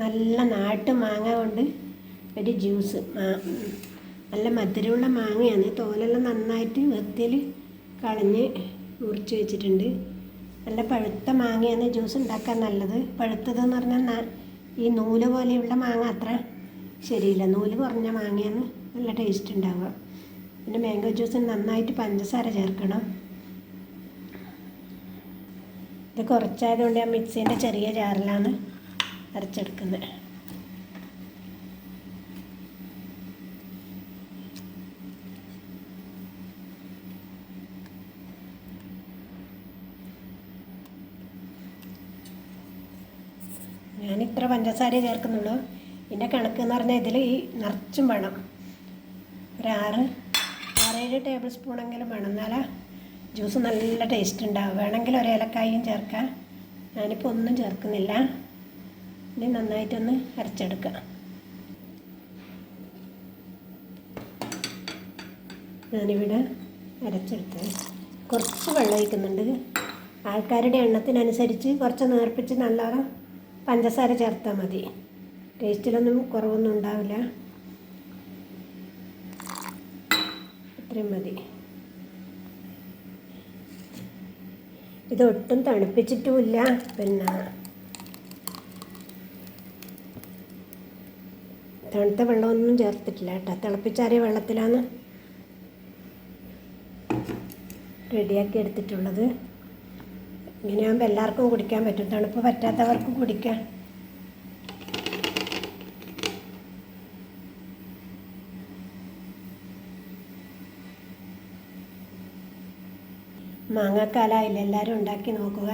നല്ല നാട്ടു മാങ്ങ കൊണ്ട് ഒരു ജ്യൂസ് നല്ല മധുരമുള്ള മാങ്ങയാണ്. തോലെല്ലാം നന്നായിട്ട് വൃത്തിയിൽ കളഞ്ഞ് മുറിച്ച് വെച്ചിട്ടുണ്ട്. നല്ല പഴുത്ത മാങ്ങയാണ് ജ്യൂസ് ഉണ്ടാക്കാൻ നല്ലത്. പഴുത്തതെന്ന് പറഞ്ഞാൽ ഈ നൂൽ പോലെയുള്ള മാങ്ങ അത്ര ശരിയില്ല. നൂൽ കുറഞ്ഞ മാങ്ങയാണ് നല്ല ടേസ്റ്റ് ഉണ്ടാവുക. പിന്നെ മാംഗോ ജ്യൂസിന് നന്നായിട്ട് പഞ്ചസാര ചേർക്കണം. ഇത് കുറച്ചായതുകൊണ്ട് ഞാൻ മിക്സീന്റെ ചെറിയ ജാറിലാണ് അരച്ചെടുക്കുന്നത്. ഞാൻ ഇത്ര പഞ്ചസാര ചേർക്കുന്നുള്ളൂ. ഇതിന്റെ കണക്ക് എന്ന് പറഞ്ഞാൽ ഇതിൽ ഈ നിറച്ചും വേണം. ഒരു ആറ് ആറേഴ് ടേബിൾ സ്പൂണെങ്കിലും വേണം. എന്നാലേ ജ്യൂസ് നല്ല ടേസ്റ്റ് ഉണ്ടാവും വേണമെങ്കിൽ ഒരു ഏലക്കായും ചേർക്കാം. ഞാനിപ്പോൾ ഒന്നും ചേർക്കുന്നില്ല. ഇനി നന്നായിട്ടൊന്ന് അരച്ചെടുക്കാം ഞാനിവിടെ അരച്ചെടുത്തത് കുറച്ച് വെള്ളം ഒഴിക്കുന്നുണ്ട്. ആൾക്കാരുടെ എണ്ണത്തിനനുസരിച്ച് കുറച്ച് നേർപ്പിച്ച് നല്ലോണം പഞ്ചസാര ചേർത്താൽ മതി. ടേസ്റ്റിലൊന്നും കുറവൊന്നും ഉണ്ടാവില്ല. ഇത്രയും മതി. ഇതൊട്ടും തണുപ്പിച്ചിട്ടുമില്ല. പിന്നെ തണുത്ത വെള്ളമൊന്നും ചേർത്തിട്ടില്ല കേട്ടോ. തിളപ്പിച്ചാറിയ വെള്ളത്തിലാണ് റെഡിയാക്കി എടുത്തിട്ടുള്ളത്. ഇങ്ങനെയാകുമ്പോൾ എല്ലാവർക്കും കുടിക്കാൻ പറ്റും. തണുപ്പ് പറ്റാത്തവർക്കും കുടിക്കാം. മാങ്ങാക്കാലായില്ല? എല്ലാവരും ഉണ്ടാക്കി നോക്കുക.